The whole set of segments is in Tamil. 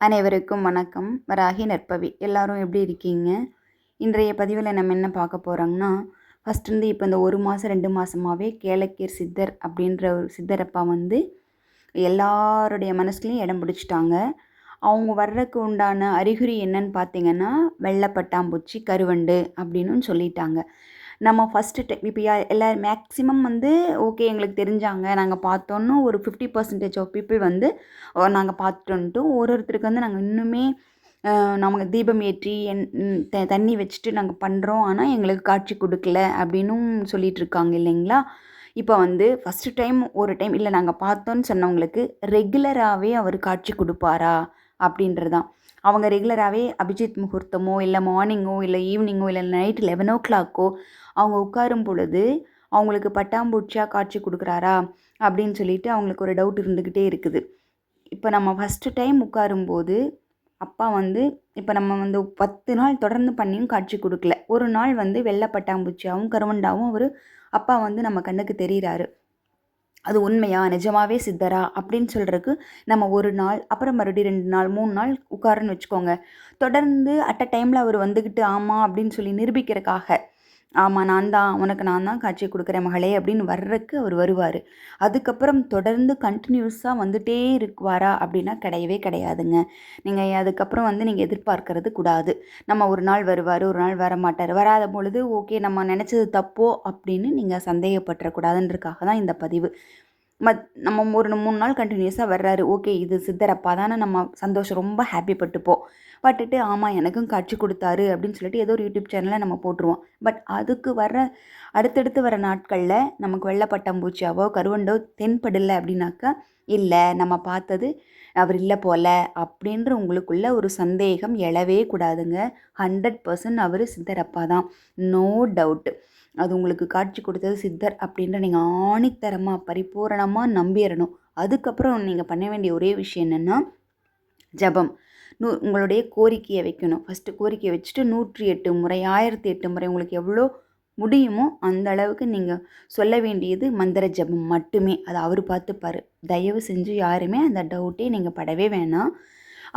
அனைவருக்கும் வணக்கம். வராகி நற்பவி. எல்லாரும் எப்படி இருக்கீங்க? இன்றைய பதிவில் நம்ம என்ன பார்க்க போகிறோங்கன்னா ஃபஸ்ட் வந்து இப்போ இந்த ஒரு மாதம் ரெண்டு மாதமாகவே கேளக்கீர் சித்தர் அப்படின்ற ஒரு சித்தரப்பா வந்து எல்லாருடைய மனசுலையும் இடம் பிடிச்சிட்டாங்க. அவங்க வர்றதுக்கு உண்டான அறிகுறி என்னன்னு பார்த்தீங்கன்னா வெள்ளப்பட்டாம்பூச்சி கருவண்டு அப்படின்னு சொல்லிட்டாங்க. நம்ம ஃபஸ்ட்டு டைம் இப்போ எல்லோரும் மேக்ஸிமம் வந்து ஓகே எங்களுக்கு தெரிஞ்சாங்க. நாங்கள் பார்த்தோன்னு ஒரு ஃபிஃப்டி பர்சன்டேஜ் ஆஃப் பீப்புள் வந்து நாங்கள் பார்த்துட்டோன்ட்டு ஒரு ஒருத்தருக்கு வந்து நாங்கள் இன்னுமே அஹ், நமக்கு தீபம் ஏற்றி என் த தண்ணி வச்சுட்டு நாங்கள் பண்ணுறோம் ஆனால் எங்களுக்கு காட்சி கொடுக்கல அப்படின்னும் சொல்லிகிட்டு இருக்காங்க இல்லைங்களா? இப்போ வந்து ஃபஸ்ட்டு டைம் ஒரு டைம் இல்லை நாங்கள் பார்த்தோன்னு சொன்னவங்களுக்கு ரெகுலராகவே அவர் காட்சி கொடுப்பாரா? அப்படின்றது தான் அவங்க ரெகுலராகவே அபிஜித் முகூர்த்தமோ இல்லை மார்னிங்கோ இல்லை ஈவினிங்கோ இல்லை நைட் லெவன் ஓ கிளாக்கோ அவங்க உட்காரும் பொழுது அவங்களுக்கு பட்டாம்பூச்சியாக காட்சி கொடுக்குறாரா அப்படின்னு சொல்லிட்டு அவங்களுக்கு ஒரு டவுட் இருந்துக்கிட்டே இருக்குது. இப்போ நம்ம ஃபஸ்ட்டு டைம் உட்காரும்போது அப்பா வந்து இப்போ நம்ம வந்து பத்து நாள் தொடர்ந்து பண்ணியும் காட்சி கொடுக்கல. ஒரு நாள் வந்து வெள்ளை பட்டாம்பூச்சியாகவும் கருவண்டாவும் அவர் அப்பா வந்து நம்ம கண்ணுக்கு தெரிகிறாரு அது உண்மையா? நிஜமாவே சித்தரா? அப்படின்னு சொல்கிறதுக்கு நம்ம ஒரு நாள் அப்புறம் மறுபடியும் ரெண்டு நாள் மூணு நாள் உட்காருன்னு வச்சுக்கோங்க. தொடர்ந்து அட் அ டைமில் அவர் வந்துக்கிட்டு ஆமாம் அப்படின்னு சொல்லி நிரூபிக்கிறதுக்காக ஆமாம் நான் தான் உனக்கு நான் தான் காட்சி கொடுக்குறேன் மகளே அப்படின்னு வர்றதுக்கு அவர் வருவார். அதுக்கப்புறம் தொடர்ந்து கண்டினியூஸாக வந்துட்டே இருக்குவாரா அப்படின்னா கிடையவே கிடையாதுங்க. நீங்கள் அதுக்கப்புறம் வந்து நீங்கள் எதிர்பார்க்கறது கூடாது. நம்ம ஒரு நாள் வருவார் ஒரு நாள் வர மாட்டார் வராத பொழுது ஓகே நம்ம நினச்சது தப்போ அப்படின்னு நீங்கள் சந்தேகப்பட்டுறக்கூடாதுன்றதுக்காக தான் இந்த பதிவு. மத் நம்ம ஒரு மூணு நாள் கண்டினியூஸாக வர்றாரு. ஓகே இது சித்தரப்பா தானே நம்ம சந்தோஷம் ரொம்ப ஹாப்பி பட்டுப்போம். பட்டுட்டு ஆமாம் எனக்கும் காட்சி கொடுத்தாரு அப்படின்னு சொல்லிட்டு ஏதோ ஒரு யூடியூப் சேனலை நம்ம போட்டுருவோம். பட் அதுக்கு வர அடுத்தடுத்து வர நாட்களில் நமக்கு வெள்ளைப்பட்டாம்பூச்சியாவோ கருவண்டோ தென்படலை அப்படின்னாக்கா இல்லை நம்ம பார்த்தது அவர் இல்லை போல அப்படின்ற உங்களுக்குள்ள ஒரு சந்தேகம் எழவே கூடாதுங்க. ஹண்ட்ரட் பர்சன்ட் அவர் சித்தரப்பா தான். நோ டவுட் அது உங்களுக்கு காட்சி கொடுத்தது சித்தர் அப்படின்ற நீங்கள் ஆணித்தரமாக பரிபூரணமாக நம்பிடணும் அதுக்கப்புறம் நீங்கள் பண்ண வேண்டிய ஒரே விஷயம் என்னென்னா ஜபம். நூ உங்களுடைய கோரிக்கையை வைக்கணும். ஃபஸ்ட்டு கோரிக்கையை வச்சுட்டு நூற்றி எட்டு முறை ஆயிரத்தி எட்டு முறை உங்களுக்கு எவ்வளோ முடியுமோ அந்த அளவுக்கு நீங்கள் சொல்ல வேண்டியது மந்திர ஜபம் மட்டுமே. அதை அவர் பார்த்துப்பார். தயவு செஞ்சு யாருமே அந்த டவுட்டே நீங்கள் படவே வேணாம்.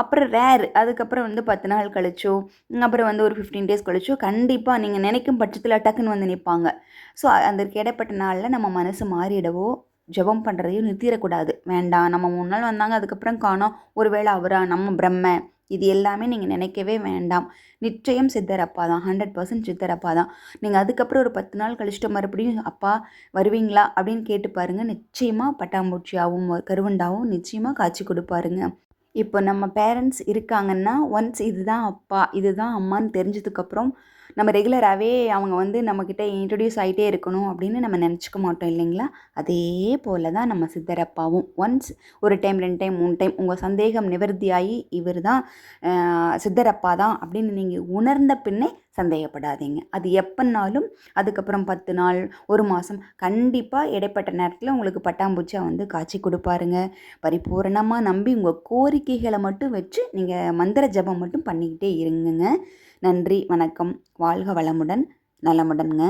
அப்புறம் ரேர். அதுக்கப்புறம் வந்து பத்து நாள் கழிச்சோ அப்புறம் வந்து ஒரு ஃபிஃப்டீன் டேஸ் கழிச்சோ கண்டிப்பாக நீங்கள் நினைக்கும் பட்சத்தில் டக்குன்னு வந்து நிற்பாங்க ஸோ அந்த இடைப்பட்ட நாளில் நம்ம மனசு மாறிடவோ ஜெபம் பண்ணுறதையும் நிறுத்திடக்கூடாது. வேண்டாம். நம்ம மூணு நாள் வந்தாங்க அதுக்கப்புறம் காணோம். ஒருவேளை அவரா நம்ம பிரம்ம இது எல்லாமே நீங்கள் நினைக்கவே வேண்டாம். நிச்சயம் சித்தரப்பா தான். ஹண்ட்ரட் பர்சன்ட் சித்தரப்பா தான். நீங்கள் அதுக்கப்புறம் ஒரு பத்து நாள் கழிச்சிட்டு மறுபடியும் அப்பா வருவீங்களா? அப்படின்னு கேட்டு பாருங்கள் நிச்சயமாக பட்டாம்பூச்சியாகவும் கருவண்டாவும் நிச்சயமாக காட்சி கொடுப்பாருங்க. இப்போ நம்ம பேரண்ட்ஸ் இருக்காங்கன்னா ஒன்ஸ் இதுதான் அப்பா இதுதான் அம்மான்னு தெரிஞ்சதுக்கப்புறம் நம்ம ரெகுலராகவே அவங்க வந்து நம்மக்கிட்ட இன்ட்ரடியூஸ் ஆகிட்டே இருக்கணும் அப்படின்னு நம்ம நினச்சிக்க மாட்டோம் இல்லைங்களா? அதே போல் தான் நம்ம சித்தரப்பாவும். ஒன்ஸ் ஒரு டைம் ரெண்டு டைம் மூணு டைம் உங்கள் சந்தேகம் நிவர்த்தியாகி இவர் தான் சித்தரப்பா தான் அப்படின்னு நீங்கள் உணர்ந்த பின்னே சந்தேகப்படாதீங்க. அது எப்போனாலும் அதுக்கப்புறம் பத்து நாள் ஒரு மாதம் கண்டிப்பாக இடைப்பட்ட நேரத்தில் உங்களுக்கு பட்டாம்பூச்சியாக வந்து காட்சி கொடுப்பாருங்க. பரிபூரணமாக நம்பி உங்கள் கோரிக்கைகளை மட்டும் வச்சு நீங்கள் மந்திர ஜபம் மட்டும் பண்ணிக்கிட்டே இருங்குங்க. நன்றி வணக்கம். வாழ்க வளமுடன் நலமுடன்ங்க.